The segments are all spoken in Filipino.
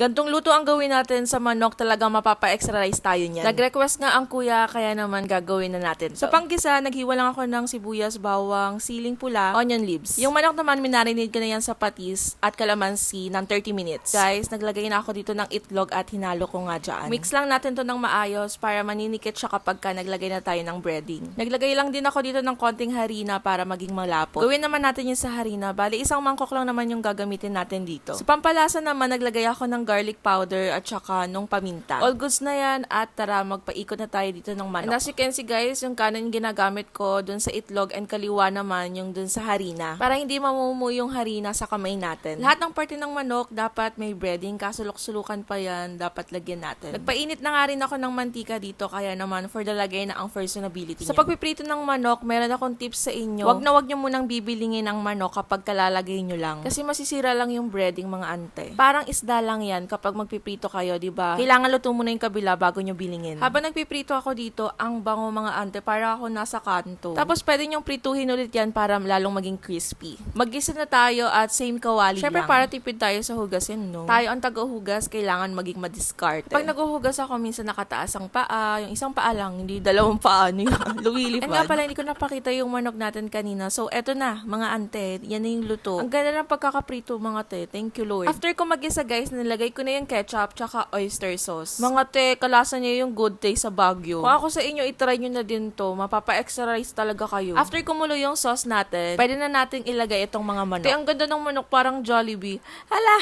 Gantong luto ang gawin natin sa manok, talagang mapapa-extra rice tayo niyan. Nag-request nga ang kuya, kaya naman gagawin na natin. Sa panggisa, naghiwa lang ako ng sibuyas, bawang, siling pula, onion leaves. Yung manok naman, minarinate ko na yan sa patis at kalamansi ng 30 minutes. Guys, naglagay na ako dito ng itlog at hinalo ko nga dyan. Mix lang natin to ng maayos para maninikit siya kapag ka naglagay na tayo ng breading. Naglagay lang din ako dito ng konting harina para maging malapot. Gawin naman natin yung sa harina. Bali, isang mangkok lang naman yung gagamitin natin dito. Sa pampalasa naman, naglagay ako ng garlic powder at saka nung paminta. All goods na yan at tara, magpaikot na tayo dito ng manok. And as you can see guys, yung kanan yung ginagamit ko dun sa itlog and kaliwa naman yung dun sa harina. Para hindi mamumuo yung harina sa kamay natin. Lahat ng parte ng manok dapat may breading, kasulok-sulukan pa yan, dapat lagyan natin. Nagpainit na nga rin ako ng mantika dito, kaya naman for the lagay na ang personability Sa pagpiprito ng manok, meron akong tips sa inyo. Wag na wag nyo munang bibilingin ang manok kapag kalalagay nyo lang. Kasi masisira lang yung breading mga ante. Parang isda lang yan kapag magpiprito kayo, di ba? Kailangan luto muna yung kabila bago nyo bilingin. Habang nagpiprito ako dito, ang bango mga ante, para ako nasa kanto. Tapos pwede nyong prituhin ulit yan para lalong maging crispy. Magisa na tayo at same kawali Syempre, lang. para tipid tayo sa hugasin, no? Tayo ang taga-hugas, kailangan maging madiskarte. Pag naghuhugas ako, minsan nakataas ang paa, yung isang paa lang, hindi dalawang paa, ano yun, lumilipad. And nga pala, hindi ko napakita yung manok natin kanina. So, eto na, mga ante, yan na yung luto. Ang ganda ng pagkakaprito, mga te. Thank you, Lord. After ko mag-isa, guys, nilagay ko na yung ketchup tsaka oyster sauce. Mga te, kalasa niya yung good taste sa Baguio. Kung ako sa inyo, itry nyo na din to. Mapapa-extra rice talaga kayo. After kumulo yung sauce natin, pwede na nating ilagay itong mga manok. Te, ang ganda ng manok, parang Jollibee. Hala!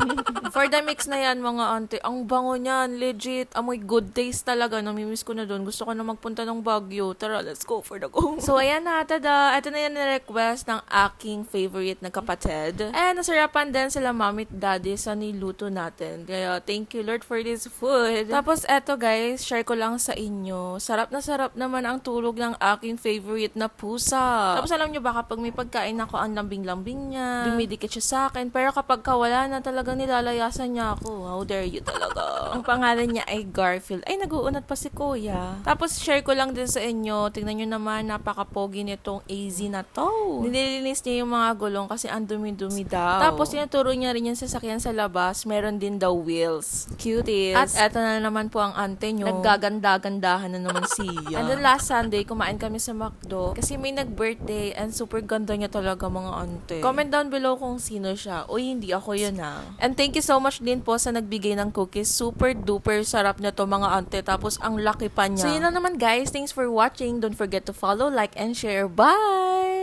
For the mix na yan, mga ante, ang bango niyan, legit. Amoy good taste talaga. Namimiss ko na doon. Gusto ko na magpunta ng Baguio. Tara, let's go for the go. So, ayan na, tada. Ito na yan na request ng aking favorite na kapatid. And nasarapan din sila mami at daddy sa niluto natin. Kaya, thank you Lord for this food. Tapos, eto guys, share ko lang sa inyo. Sarap na sarap naman ang tulog ng aking favorite na pusa. Tapos, alam nyo ba, kapag may pagkain ako, ang lambing-lambing niya, dumidikit siya sa akin. Pero kapag kawala na talagang nilalayasan niya ako. How dare you talaga. ang pangalan niya ay Garfield. Ay, nag-uunat pa si Kuya. Tapos, share ko lang din sa inyo. Tingnan nyo naman, napaka-pogi nitong AZ na to. Nililinis niya yung mga gulong kasi ang dumi-dumi daw. Tapos, tinuturo niya rin yung sasakyan sa labas. Meron din daw wheels. Cuties. At eto na naman po ang ante nyo. Naggaganda-gandahan na naman siya. And then last Sunday, kumain kami sa McDo kasi may nag-birthday and super ganda niya talaga mga ante. Comment down below kung sino siya. Uy, hindi ako yun ah. And thank you so much din po sa nagbigay ng cookies. Super duper sarap na to mga ante. Tapos ang laki pa niya. So yun lang naman guys. Thanks for watching. Don't forget to follow, like, and share. Bye!